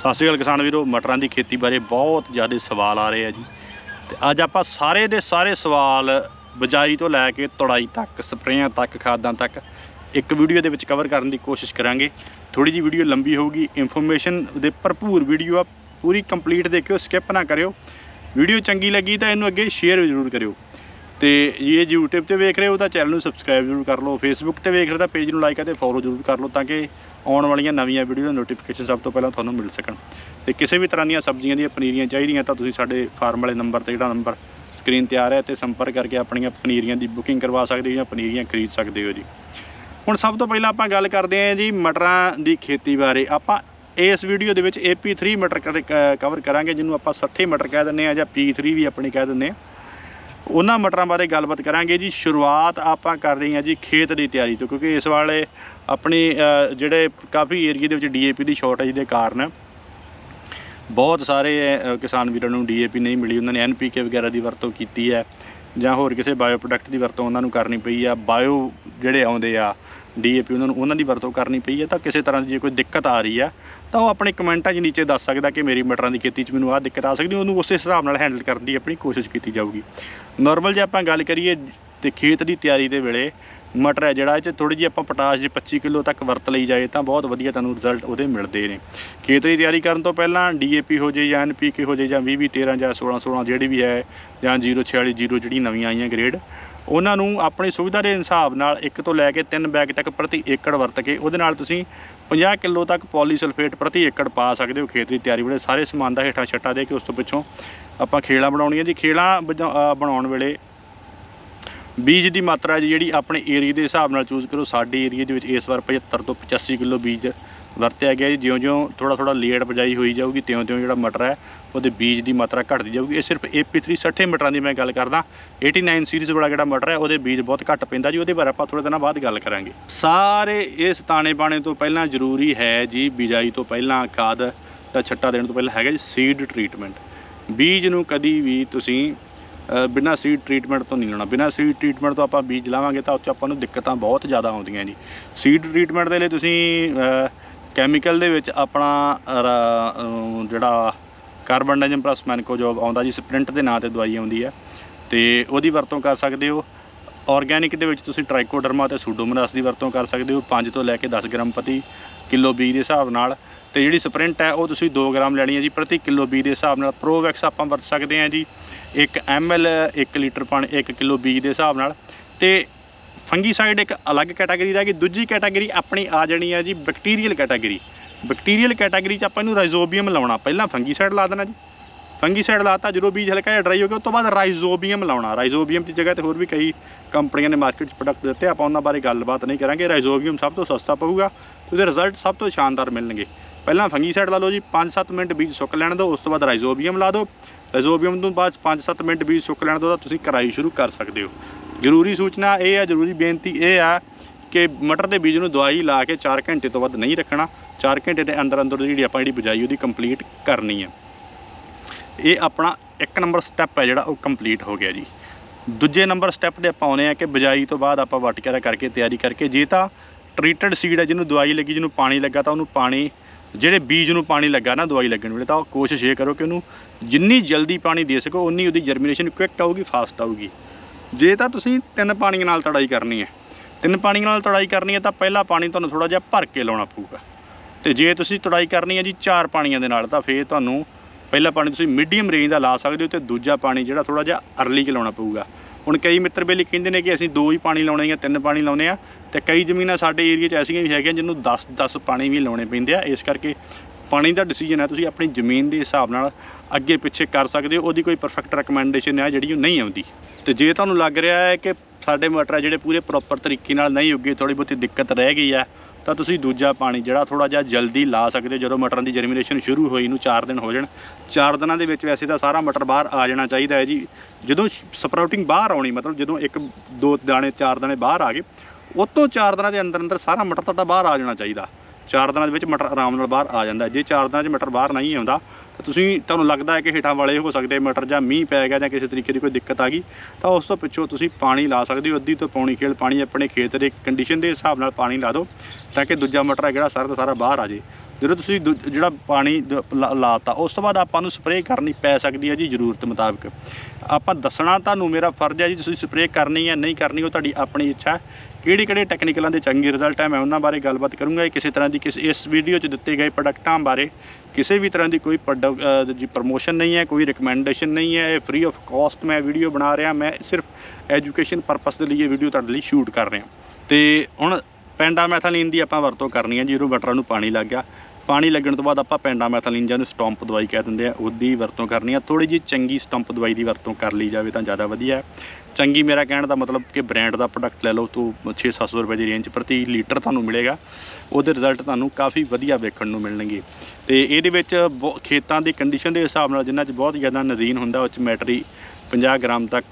ਸਤਿ ਸ਼੍ਰੀ ਅਕਾਲ ਕਿਸਾਨ ਵੀਰੋ, ਮਟਰਾਂ ਦੀ ਖੇਤੀ ਬਾਰੇ ਬਹੁਤ ਜ਼ਿਆਦਾ ਸਵਾਲ ਆ ਰਹੇ ਆ ਜੀ। ਤੇ ਅੱਜ ਆਪਾਂ ਸਾਰੇ ਦੇ ਸਾਰੇ ਸਵਾਲ ਬਜਾਈ ਤੋਂ ਲੈ ਕੇ ਤੁੜਾਈ ਤੱਕ, ਸਪਰੇਆਂ ਤੱਕ, ਖਾਦਾਂ ਤੱਕ ਇੱਕ ਵੀਡੀਓ ਦੇ ਵਿੱਚ ਕਵਰ ਕਰਨ ਦੀ ਕੋਸ਼ਿਸ਼ ਕਰਾਂਗੇ। ਥੋੜੀ ਜੀ ਵੀਡੀਓ ਲੰਬੀ ਹੋਊਗੀ ਇਨਫੋਰਮੇਸ਼ਨ ਦੇ ਭਰਪੂਰ ਵੀਡੀਓ ਆ, ਪੂਰੀ ਕੰਪਲੀਟ ਦੇਖਿਓ ਸਕਿਪ ਨਾ ਕਰਿਓ। ਵੀਡੀਓ ਚੰਗੀ ਲੱਗੀ ਤਾਂ ਇਹਨੂੰ ਅੱਗੇ ਸ਼ੇਅਰ ਜ਼ਰੂਰ ਕਰਿਓ। ਤੇ ਜੇ YouTube ਤੇ ਵੇਖ ਰਹੇ ਹੋ ਤਾਂ ਚੈਨਲ ਨੂੰ ਸਬਸਕ੍ਰਾਈਬ ਜ਼ਰੂਰ ਕਰ ਲਓ, Facebook ਤੇ ਵੇਖ ਰਹੇ ਤਾਂ ਪੇਜ ਨੂੰ ਲਾਈਕ ਅਤੇ ਫੋਲੋ ਜ਼ਰੂਰ ਕਰ ਲਓ ਤਾਂ ਕਿ ਆਉਣ ਵਾਲੀਆਂ ਨਵੀਆਂ ਵੀਡੀਓ ਦਾ ਨੋਟੀਫਿਕੇਸ਼ਨ ਸਭ ਤੋਂ ਪਹਿਲਾਂ ਤੁਹਾਨੂੰ ਮਿਲ ਸਕਣ। ਤੇ ਕਿਸੇ ਵੀ ਤਰ੍ਹਾਂ ਦੀਆਂ ਸਬਜ਼ੀਆਂ ਦੀਆਂ ਪਨੀਰੀਆਂ ਚਾਹੀਦੀਆਂ ਤਾਂ ਤੁਸੀਂ ਸਾਡੇ ਫਾਰਮ ਵਾਲੇ ਨੰਬਰ ਤੇ ਜਿਹੜਾ ਨੰਬਰ ਸਕਰੀਨ ਤੇ ਆ ਰਿਹਾ ਤੇ ਸੰਪਰਕ ਕਰਕੇ ਆਪਣੀਆਂ ਪਨੀਰੀਆਂ ਦੀ ਬੁਕਿੰਗ ਕਰਵਾ ਸਕਦੇ ਹੋ ਜਾਂ ਪਨੀਰੀਆਂ ਖਰੀਦ ਸਕਦੇ ਹੋ ਜੀ। ਹੁਣ ਸਭ ਤੋਂ ਪਹਿਲਾਂ ਆਪਾਂ ਗੱਲ ਕਰਦੇ ਹਾਂ ਜੀ ਮਟਰਾਂ ਦੀ ਖੇਤੀ ਬਾਰੇ। ਆਪਾਂ ਇਸ ਵੀਡੀਓ ਦੇ ਵਿੱਚ AP3 ਮਟਰ ਕਵਰ ਕਰਾਂਗੇ, ਜਿਹਨੂੰ ਆਪਾਂ 60 ਮਟਰ ਕਹਿ ਦਿੰਦੇ ਆ ਜਾਂ P3 ਵੀ ਆਪਣੀ ਕਹਿ ਦਿੰਦੇ ਆ ਉਹਨਾਂ ਮਟਰਾਂ ਬਾਰੇ ਗੱਲਬਾਤ ਕਰਾਂਗੇ ਜੀ। ਸ਼ੁਰੂਆਤ ਆਪਾਂ ਕਰ ਰਹੇ ਹਾਂ ਜੀ ਖੇਤ ਦੀ ਤਿਆਰੀ ਤੋਂ, ਕਿਉਂਕਿ ਇਸ ਵਾਲੇ ਆਪਣੀ ਜਿਹੜੇ ਕਾਫੀ ਏਰੀਆ ਦੇ ਵਿੱਚ ਡੀਏਪੀ ਦੀ ਸ਼ਾਰਟੇਜ ਦੇ ਕਾਰਨ ਬਹੁਤ ਸਾਰੇ ਕਿਸਾਨ ਵੀਰਾਂ ਨੂੰ ਡੀਏਪੀ ਨਹੀਂ ਮਿਲੀ, ਉਹਨਾਂ ਨੇ ਐਨਪੀਕੇ ਵਗੈਰਾ ਦੀ ਵਰਤੋਂ ਕੀਤੀ ਹੈ ਜਾਂ ਹੋਰ ਕਿਸੇ ਬਾਇਓ ਪ੍ਰੋਡਕਟ ਦੀ ਵਰਤੋਂ ਉਹਨਾਂ ਨੂੰ ਕਰਨੀ ਪਈ ਆ, ਬਾਇਓ ਜਿਹੜੇ ਆਉਂਦੇ ਆ ਡੀਏਪੀ, ਉਹਨਾਂ ਨੂੰ, ਉਹਨਾਂ ਦੀ ਵਰਤੋਂ ਕਰਨੀ ਪਈ ਹੈ, ਤਾਂ ਕਿਸੇ ਤਰ੍ਹਾਂ ਦੀ ਜੇ ਕੋਈ ਦਿੱਕਤ ਆ ਰਹੀ ਆ, ਤਾਂ ਉਹ ਆਪਣੇ ਕਮੈਂਟਾਂ 'ਚ ਨੀਚੇ ਦੱਸ ਸਕਦਾ ਕਿ ਮੇਰੀ ਮਟਰਾਂ ਦੀ ਖੇਤੀ 'ਚ ਮੈਨੂੰ ਆਹ ਦਿੱਕਤ ਆ ਸਕਦੀ, ਉਹਨੂੰ ਉਸੇ ਹਿਸਾਬ ਨਾਲ ਹੈਂਡਲ ਕਰਨ ਦੀ ਆਪਣੀ ਕੋਸ਼ਿਸ਼ ਕੀਤੀ ਜਾਊਗੀ। ਨਾਰਮਲ ਜੇ ਆਪਾਂ ਗੱਲ ਕਰੀਏ ਤੇ ਖੇਤ ਦੀ ਤਿਆਰੀ ਦੇ ਵੇਲੇ ਮਟਰ ਹੈ ਜਿਹੜਾ ਇਹ 'ਚ ਥੋੜੀ ਜਿਹੀ ਆਪਾਂ ਪੋਟਾਸ਼ ਜੇ 25 ਕਿਲੋ ਤੱਕ ਵਰਤ ਲਈ ਜਾਏ ਤਾਂ ਬਹੁਤ ਵਧੀਆ ਤੁਹਾਨੂੰ ਰਿਜ਼ਲਟ ਉਹਦੇ ਮਿਲਦੇ ਨੇ। ਖੇਤ ਦੀ ਤਿਆਰੀ ਕਰਨ ਤੋਂ ਪਹਿਲਾਂ ਡੀਏਪੀ ਹੋ ਜੇ ਜਾਂ ਐਨਪੀਕੇ ਹੋ ਜੇ ਜਾਂ 20 20 13 ਜਾਂ 16 16 ਜਿਹੜੀ ਵੀ ਹੈ ਜਾਂ 046 0 ਜਿਹੜੀ ਨਵੀਆਂ ਆਈਆਂ ਗ੍ਰੇਡ ਉਹਨਾਂ ਨੂੰ ਆਪਣੀ ਸੁਵਿਧਾ ਦੇ ਹਿਸਾਬ ਨਾਲ ਇੱਕ ਤੋਂ ਲੈ ਕੇ ਤਿੰਨ ਬੈਗ ਤੱਕ ਪ੍ਰਤੀ ਏਕੜ ਵਰਤ ਕੇ ਉਹਦੇ ਨਾਲ ਤੁਸੀਂ 50 ਕਿਲੋ ਤੱਕ ਪੋਲੀਸਲਫੇਟ ਪ੍ਰਤੀ ਏਕੜ ਪਾ ਸਕਦੇ ਹੋ ਖੇਤ ਦੀ ਤਿਆਰੀ ਵੇਲੇ। ਸਾਰੇ ਸਮਾਨ ਦਾ ਹੇਠਾਂ ਛੱਟਾ ਦੇ ਕੇ ਉਸ ਤੋਂ ਪਿੱਛੋਂ ਆਪਾਂ ਖੇਲਾਂ ਬਣਾਉਣੀਆਂ ਜੀ। ਖੇਲਾਂ ਵਜੋਂ, ਬਣਾਉਣ ਵੇਲੇ ਬੀਜ ਦੀ ਮਾਤਰਾ ਜੀ ਜਿਹੜੀ ਆਪਣੇ ਏਰੀਆ ਦੇ ਹਿਸਾਬ ਨਾਲ ਚੂਜ਼ ਕਰੋ, ਸਾਡੇ ਏਰੀਆ ਦੇ ਵਿੱਚ ਇਸ ਵਾਰ 75 ਤੋਂ 85 ਕਿਲੋ ਬੀਜ ਵਰਤਿਆ ਗਿਆ ਜੀ। ਜਿਉਂ-ਜਿਉਂ ਥੋੜਾ ਥੋੜਾ ਲੇਟ ਬਜਾਈ ਹੋਈ ਜਾਊਗੀ, ਤਿਉਂ-ਤਿਉਂ ਜਿਹੜਾ ਮਟਰ ਹੈ, ਉਹਦੇ ਬੀਜ ਦੀ ਮਾਤਰਾ ਘਟਦੀ ਜਾਊਗੀ। ਇਹ ਸਿਰਫ AP3 60 ਮਟਰਾਂ ਦੀ ਮੈਂ ਗੱਲ ਕਰਦਾ। 89 ਸੀਰੀਜ਼ ਵਾਲਾ ਜਿਹੜਾ ਮਟਰ ਹੈ, ਉਹਦੇ ਬੀਜ ਬਹੁਤ ਘੱਟ ਪੈਂਦਾ ਜੀ। ਉਹਦੇ ਬਾਰੇ ਆਪਾਂ ਥੋੜੇ ਦਿਨਾਂ ਬਾਅਦ ਗੱਲ ਕਰਾਂਗੇ। ਸਾਰੇ ਇਸ ਤਾਣੇ ਬਾਣੇ ਤੋਂ ਪਹਿਲਾਂ ਜ਼ਰੂਰੀ ਹੈ ਜੀ, ਬਿਜਾਈ ਤੋਂ ਪਹਿਲਾਂ ਖਾਦ ਦਾ ਛੱਟਾ ਦੇਣ ਤੋਂ ਪਹਿਲਾਂ ਹੈਗਾ ਜੀ ਸੀਡ ਟ੍ਰੀਟਮੈਂਟ ਬੀਜ ਨੂੰ ਕਦੀ ਵੀ ਤੁਸੀਂ ਬਿਨਾਂ ਸੀਡ ਟ੍ਰੀਟਮੈਂਟ ਤੋਂ ਨਹੀਂ ਲਾਉਣਾ। ਬਿਨਾਂ ਸੀਡ ਟ੍ਰੀਟਮੈਂਟ ਤੋਂ ਆਪਾਂ ਬੀਜ ਲਾਵਾਂਗੇ ਤਾਂ ਉੱਥੇ ਆਪਾਂ ਨੂੰ ਦਿੱਕਤਾਂ ਬਹੁਤ ਜ਼ਿਆਦਾ ਆਉਂਦੀਆਂ ਜੀ। ਸੀਡ ਟ੍ਰੀਟਮੈਂਟ ਦੇ ਲਈ ਤੁਸੀਂ ਕੈਮੀਕਲ ਦੇ ਵਿੱਚ ਆਪਣਾ ਰ- ਅ, ਜਿਹੜਾ ਕਾਰਬਨਡਾਈਜ਼ਮ ਪਲੱਸ ਮੈਨਕੋ ਜੋਬ ਆਉਂਦਾ ਜੀ ਸਪ੍ਰਿੰਟ ਦੇ ਨਾਂ ਤੇ ਦਵਾਈ ਆਉਂਦੀ ਹੈ। ਤੇ ਉਹਦੀ ਵਰਤੋਂ ਕਰ ਸਕਦੇ ਹੋ। ਆਰਗੈਨਿਕ ਦੇ ਵਿੱਚ ਤੁਸੀਂ ਟ੍ਰਾਈਕੋਡਰਮਾ ਤੇ ਸੂਡੋਮੋਨਾਸ ਦੀ ਵਰਤੋਂ ਕਰ ਸਕਦੇ ਹੋ। 5 ਤੋਂ ਲੈ ਕੇ 10 ਗ੍ਰਾਮ ਪ੍ਰਤੀ ਕਿਲੋ ਬੀਜ ਦੇ ਹਿਸਾਬ ਨਾਲ। ਤੇ ਜਿਹੜੀ ਸਪ੍ਰਿੰਟ ਹੈ ਉਹ ਤੁਸੀਂ 2 ਗ੍ਰਾਮ ਲੈਣੀ ਹੈ ਜੀ। ਪ੍ਰਤੀ ਕਿਲੋ ਬੀਜ ਦੇ ਹਿਸਾਬ ਨਾਲ ਪ੍ਰੋਵੈਕਸ ਆਪਾਂ ਵਰਤ ਸਕਦੇ ਹਾਂ ਜੀ। 1 ml 1 ਲੀਟਰ ਪਾਣੀ 1 ਕਿਲੋ ਬੀਜ ਦੇ ਹਿਸਾਬ ਨਾਲ। ਤੇ ਫੰਗੀਸਾਈਡ ਇੱਕ ਅਲੱਗ ਕੈਟਾਗਰੀ ਦਾ ਕਿ ਦੂਜੀ ਕੈਟਾਗਰੀ ਆਪਣੀ ਆ ਜਾਣੀ ਹੈ ਜੀ ਬੈਕਟੀਰੀਅਲ ਕੈਟਾਗਰੀ। ਬੈਕਟੀਰੀਅਲ ਕੈਟਾਗਰੀ 'ਚ ਆਪਾਂ ਇਹਨੂੰ ਰਾਈਜ਼ੋਬੀਅਮ ਲਾਉਣਾ। ਪਹਿਲਾਂ ਫੰਗੀਸਾਈਡ ਲਾ ਦੇਣਾ ਜੀ। ਫੰਗੀਸਾਈਡ ਲਾਤਾ ਜਦੋਂ ਬੀਜ ਹਲਕਾ ਜਿਹਾ ਡਰਾਈ ਹੋ ਗਿਆ, ਉਸ ਤੋਂ ਬਾਅਦ ਰਾਈਜ਼ੋਬੀਅਮ ਲਾਉਣਾ। ਰਾਈਜ਼ੋਬੀਅਮ ਦੀ ਜਗ੍ਹਾ ਤੇ ਹੋਰ ਵੀ ਕਈ ਕੰਪਨੀਆਂ ਨੇ ਮਾਰਕੀਟ 'ਚ ਪ੍ਰੋਡਕਟ ਦਿੱਤੇ। ਆਪਾਂ ਉਹਨਾਂ ਬਾਰੇ ਗੱਲਬਾਤ ਨਹੀਂ ਕਰਾਂਗੇ। ਰਾਈਜ਼ੋਬੀਅਮ ਸਭ ਤੋਂ ਸਸਤਾ ਪਊਗਾ। ਉਹਦੇ ਰਿਜ਼ਲਟ ਸਭ ਤੋਂ ਸ਼ਾਨਦਾਰ ਮਿਲਣਗੇ। ਪਹਿਲਾਂ ਫੰਗੀਸਾਈਡ ਲਾ ਲਓ ਜੀ 5-7 ਮਿੰਟ ਬੀਜ ਸੁੱਕ ਲੈਣ ਦਿਓ, ਉਸ ਤੋਂ ਬਾਅਦ ਰਾਈਜ਼ੋਬੀਅਮ ਲਾ ਦਿਓ। ਰਾਈਜ਼ੋਬੀਅਮ ਤੋਂ ਬਾਅਦ 5-7 ਮਿੰਟ ਬੀਜ ਸੁੱਕ ਲੈਣ ਦਿਓ ਤਾਂ ਤੁਸੀਂ ਕਰਾਈ ਸ਼ੁਰੂ ਕਰ ਸਕਦੇ ਹੋ। ਜ਼ਰੂਰੀ ਸੂਚਨਾ ਇਹ ਹੈ, ਜ਼ਰੂਰੀ ਬੇਨਤੀ ਇਹ ਆ ਕਿ ਮਟਰ ਦੇ ਬੀਜ ਨੂੰ ਦਵਾਈ ਲਾ ਕੇ 4 ਘੰਟੇ ਤੋਂ ਵੱਧ ਨਹੀਂ ਰੱਖਣਾ। 4 ਘੰਟੇ ਦੇ ਅੰਦਰ ਅੰਦਰ ਜਿਹੜੀ ਆਪਾਂ ਜਿਹੜੀ ਬਜਾਈ ਉਹਦੀ ਕੰਪਲੀਟ ਕਰਨੀ ਹੈ। ਇਹ ਆਪਣਾ ਇੱਕ ਨੰਬਰ ਸਟੈਪ ਹੈ ਜਿਹੜਾ ਉਹ ਕੰਪਲੀਟ ਹੋ ਗਿਆ ਜੀ। ਦੂਜੇ ਨੰਬਰ ਸਟੈਪ ਦੇ ਆਪਾਂ ਆਉਨੇ ਆ ਕਿ ਬਜਾਈ ਤੋਂ ਬਾਅਦ ਆਪਾਂ ਵਟਕਰਾ ਕਰਕੇ ਤਿਆਰੀ ਕਰਕੇ, ਜੇ ਤਾਂ ਟ੍ਰੀਟਡ ਸੀਡ ਹੈ ਜਿਹਨੂੰ ਦਵਾਈ ਲੱਗੀ, ਜਿਹਨੂੰ ਪਾਣੀ ਲੱਗਾ ਤਾਂ ਉਹਨੂੰ ਪਾਣੀ ਜਿਹੜੇ ਬੀਜ ਨੂੰ ਪਾਣੀ ਲੱਗਾ ਨਾ, ਦਵਾਈ ਲੱਗਣ ਵੇਲੇ, ਤਾਂ ਉਹ ਕੋਸ਼ਿਸ਼ ਇਹ ਕਰੋ ਕਿ ਉਹਨੂੰ ਜਿੰਨੀ ਜਲਦੀ ਪਾਣੀ ਦੇ ਸਕੋ, ਉਨੀ ਉਹਦੀ ਜਰਮੀਨੇਸ਼ਨ ਕੁਇਕ ਆਊਗੀ ਫਾਸਟ ਆਊਗੀ। ਜੇ ਤਾਂ ਤੁਸੀਂ ਤਿੰਨ ਪਾਣੀਆਂ ਨਾਲ ਤੜਾਈ ਕਰਨੀ ਹੈ। ਤਿੰਨ ਪਾਣੀਆਂ ਨਾਲ ਤੜਾਈ ਕਰਨੀ ਹੈ ਤਾਂ ਪਹਿਲਾ ਪਾਣੀ ਤੁਹਾਨੂੰ ਥੋੜਾ ਜਿਹਾ ਭਰ ਕੇ ਲਾਉਣਾ ਪਊਗਾ। ਤੇ ਜੇ ਤੁਸੀਂ ਤੜਾਈ ਕਰਨੀ ਹੈ ਜੀ ਚਾਰ ਪਾਣੀਆਂ ਦੇ ਨਾਲ, ਤਾਂ ਫੇਰ ਤੁਹਾਨੂੰ ਪਹਿਲਾ ਪਾਣੀ ਤੁਸੀਂ ਮੀਡੀਅਮ ਰੇਂਜ ਦਾ ਲਾ ਸਕਦੇ ਹੋ ਤੇ ਦੂਜਾ ਪਾਣੀ ਜਿਹੜਾ ਥੋੜਾ ਜਿਹਾ ਅਰਲੀ ਚ ਲਾਉਣਾ ਪਊਗਾ। ਹੁਣ ਕਈ ਮਿੱਤਰ ਬੇਲੀ ਕਹਿੰਦੇ ਨੇ ਕਿ ਅਸੀਂ ਦੋ ਹੀ ਪਾਣੀ ਲਾਉਣੇ ਜਾਂ ਤਿੰਨ ਪਾਣੀ ਲਾਉਣੇ ਆ, ਤੇ ਕਈ ਜ਼ਮੀਨਾਂ ਸਾਡੇ ਏਰੀਆ 'ਚ ਐਸੀਆਂ ਵੀ ਹੈਗੀਆਂ ਜਿਹਨੂੰ 10 10 ਪਾਣੀ ਵੀ ਲਾਉਣੇ ਪੈਂਦੇ ਆ। ਇਸ ਕਰਕੇ ਪਾਣੀ ਦਾ ਡਿਸੀਜਨ ਹੈ, ਤੁਸੀਂ ਆਪਣੀ ਜ਼ਮੀਨ ਦੇ ਹਿਸਾਬ ਨਾਲ ਅੱਗੇ ਪਿੱਛੇ ਕਰ ਸਕਦੇ ਹੋ। ਉਹਦੀ ਕੋਈ ਪਰਫੈਕਟ ਰეკਮੈਂਡੇਸ਼ਨ ਹੈ ਜਿਹੜੀ ਉਹ ਨਹੀਂ ਆਉਂਦੀ। ਤੇ ਜੇ ਤੁਹਾਨੂੰ ਲੱਗ ਰਿਹਾ ਹੈ ਕਿ ਸਾਡੇ ਮਟਰ ਆ ਜਿਹੜੇ ਪੂਰੇ ਪ੍ਰੋਪਰ ਤਰੀਕੇ ਨਾਲ ਨਹੀਂ ਉੱਗੇ ਥੋੜੀ ਬਹੁਤੀ ਦਿੱਕਤ ਰਹਿ ਗਈ ਆ ਤਾਂ ਤੁਸੀਂ ਦੂਜਾ ਪਾਣੀ ਜਿਹੜਾ ਥੋੜਾ ਜਿਹਾ ਜਲਦੀ ਲਾ ਸਕਦੇ ਹੋ। ਜਦੋਂ ਮਟਰਾਂ ਦੀ ਜਰਮੀਨੇਸ਼ਨ ਸ਼ੁਰੂ ਹੋਈ ਨੂੰ 4 ਦਿਨ ਹੋ ਜਾਣ। 4 ਦਿਨਾਂ ਦੇ ਵਿੱਚ ਵੈਸੇ ਤਾਂ ਸਾਰਾ ਮਟਰ ਬਾਹਰ ਆ ਜਾਣਾ ਚਾਹੀਦਾ ਹੈ ਜੀ। ਜਦੋਂ ਸਪਰਾਊਟਿੰਗ ਬਾਹਰ ਆਉਣੀ, ਮਤਲਬ ਜਦੋਂ ਇੱਕ, ਦੋ ਦਾਣੇ, ਚਾਰ ਦਾਣੇ ਬਾਹਰ ਆ ਗਏ ਉਹ ਤੋਂ 4 ਦਿਨਾਂ ਦੇ ਅੰਦਰ ਅੰਦਰ ਸਾਰਾ ਮਟਰ ਤੁਹਾਡਾ ਬਾਹਰ ਆ ਜਾਣਾ ਚਾਹੀਦਾ। 4 ਦਿਨਾਂ ਦੇ ਵਿੱਚ ਮਟਰ ਆਰਾਮ ਨਾਲ ਬਾਹਰ ਆ ਜਾਂਦਾ ਜੇ 4 ਦਿਨਾਂ 'ਚ ਮਟਰ ਬਾਹਰ ਨਹੀਂ ਆਉਂਦਾ, ਤਾਂ ਤੁਸੀਂ, ਤੁਹਾਨੂੰ ਲੱਗਦਾ ਹੈ ਕਿ ਹੇਠਾਂ ਵਾਲੇ ਹੋ ਸਕਦੇ ਮਟਰ ਜਾਂ ਮੀਂਹ ਪੈ ਗਿਆ ਜਾਂ ਕਿਸੇ ਤਰੀਕੇ ਦੀ ਕੋਈ ਦਿੱਕਤ ਆ ਗਈ, ਤਾਂ ਉਸ ਤੋਂ ਪਿੱਛੋਂ ਤੁਸੀਂ ਪਾਣੀ ਲਾ ਸਕਦੇ ਹੋ। ਅੱਧੀ ਤੋਂ ਪੌਣੀ ਖੇਲ ਪਾਣੀ ਆਪਣੇ ਖੇਤ ਦੇ ਕੰਡੀਸ਼ਨ ਦੇ ਹਿਸਾਬ ਨਾਲ ਪਾਣੀ ਲਾ ਦਿਓ, ਤਾਂ ਕਿ ਦੂਜਾ ਮਟਰ ਹੈ ਜਿਹੜਾ ਸਾਰਾ ਦਾ ਸਾਰਾ ਬਾਹਰ ਆ ਜੇ ਜਦੋਂ ਤੁਸੀਂ ਦੂ- ਜਿਹੜਾ ਪਾਣੀ ਦ- ਲਾ- ਲਾਤਾ, ਉਸ ਤੋਂ ਬਾਅਦ ਆਪਾਂ ਨੂੰ ਸਪਰੇਅ ਕਰਨੀ ਪੈ ਸਕਦੀ ਹੈ ਜੀ ਜ਼ਰੂਰਤ ਮੁਤਾਬਕ। ਆਪਾਂ ਦੱਸਣਾ ਤੁਹਾਨੂੰ ਮੇਰਾ ਫਰਜ਼ ਹੈ ਜੀ, ਤੁਸੀਂ ਸਪਰੇਅ ਕਰਨੀ ਹੈ, ਨਹੀਂ ਕਰਨੀ, ਉਹ ਤੁਹਾਡੀ ਆਪਣੀ ਇੱਛਾ ਹੈ। ਕਿਹੜੇ ਕਿਹੜੇ ਟੈਕਨੀਕਲਾਂ ਦੇ ਚੰਗੇ ਰਿਜ਼ਲਟ ਹੈ, ਮੈਂ ਉਹਨਾਂ ਬਾਰੇ ਗੱਲਬਾਤ ਕਰੂੰਗਾ। ਕਿਸੇ ਤਰ੍ਹਾਂ ਦੀ ਕਿਸ, ਇਸ ਵੀਡੀਓ 'ਚ ਦਿੱਤੇ ਗਏ ਪ੍ਰੋਡਕਟਾਂ ਬਾਰੇ ਕਿਸੇ ਵੀ ਤਰ੍ਹਾਂ ਦੀ ਕੋਈ ਪ੍ਰੋਡਕਟ ਜੀ ਪ੍ਰਮੋਸ਼ਨ ਨਹੀਂ ਹੈ, ਕੋਈ ਰਿਕਮੈਂਡੇਸ਼ਨ ਨਹੀਂ ਹੈ, ਇਹ ਫ੍ਰੀ ਆਫ ਕਾਸਟ ਮੈਂ ਵੀਡੀਓ ਬਣਾ ਰਿਹਾ, ਮੈਂ ਸਿਰਫ ਐਜੂਕੇਸ਼ਨ ਪਰਪਸ ਦੇ ਲਈ ਇਹ ਵੀਡੀਓ ਤੁਹਾਡੇ ਲਈ ਸ਼ੂਟ ਕਰ ਰਿਹਾ। ਤੇ ਹੁਣ ਪੈਂਡਾਮੈਥਾਲੀਨ ਦੀ ਆਪਾਂ ਵਰਤੋਂ ਕਰਨੀ ਹੈ ਜੀ ਜਦੋਂ ਬਟਰਾਂ ਨੂੰ ਪਾਣੀ ਲੱਗ ਗਿਆ। ਪਾਣੀ ਲੱਗਣ ਤੋਂ ਬਾਅਦ ਆਪਾਂ ਪੈਂਡਾਮੈਥਾਲੀਨ ਜਿਹਨੂੰ ਸਟੰਪ ਦਵਾਈ ਕਹਿ ਦਿੰਦੇ ਆ, ਉਹਦੀ ਵਰਤੋਂ ਕਰਨੀ ਆ। ਥੋੜੀ ਜਿਹੀ ਚੰਗੀ ਸਟੰਪ ਦਵਾਈ ਦੀ ਵਰਤੋਂ ਕਰ ਲਈ ਜਾਵੇ ਤਾਂ ਜ਼ਿਆਦਾ ਵਧੀਆ ਚੰਗੀ ਮੇਰਾ ਕਹਿਣ ਦਾ ਮਤਲਬ ਕਿ ਬ੍ਰਾਂਡ ਦਾ ਪ੍ਰੋਡਕਟ ਲੈ ਲਓ, ਤੋਂ 6-700 ਰੁਪਏ ਦੀ ਰੇਂਜ ਪ੍ਰਤੀ ਲੀਟਰ ਤੁਹਾਨੂੰ ਮਿਲੇਗਾ। ਉਹਦੇ ਰਿਜ਼ਲਟ ਤੁਹਾਨੂੰ ਕਾਫੀ ਵਧੀਆ ਵੇਖਣ ਨੂੰ ਮਿਲਣਗੇ। ਤੇ ਇਹਦੇ ਵਿੱਚ ਬਹੁ- ਖੇਤਾਂ ਦੀ ਕੰਡੀਸ਼ਨ ਦੇ ਹਿਸਾਬ ਨਾਲ ਜਿਨ੍ਹਾਂ 'ਚ ਬਹੁਤ ਜ਼ਿਆਦਾ ਨਦੀਨ ਹੁੰਦਾ, ਉਹ 'ਚ ਮੈਟਰੀ 50 ਗ੍ਰਾਮ ਤੱਕ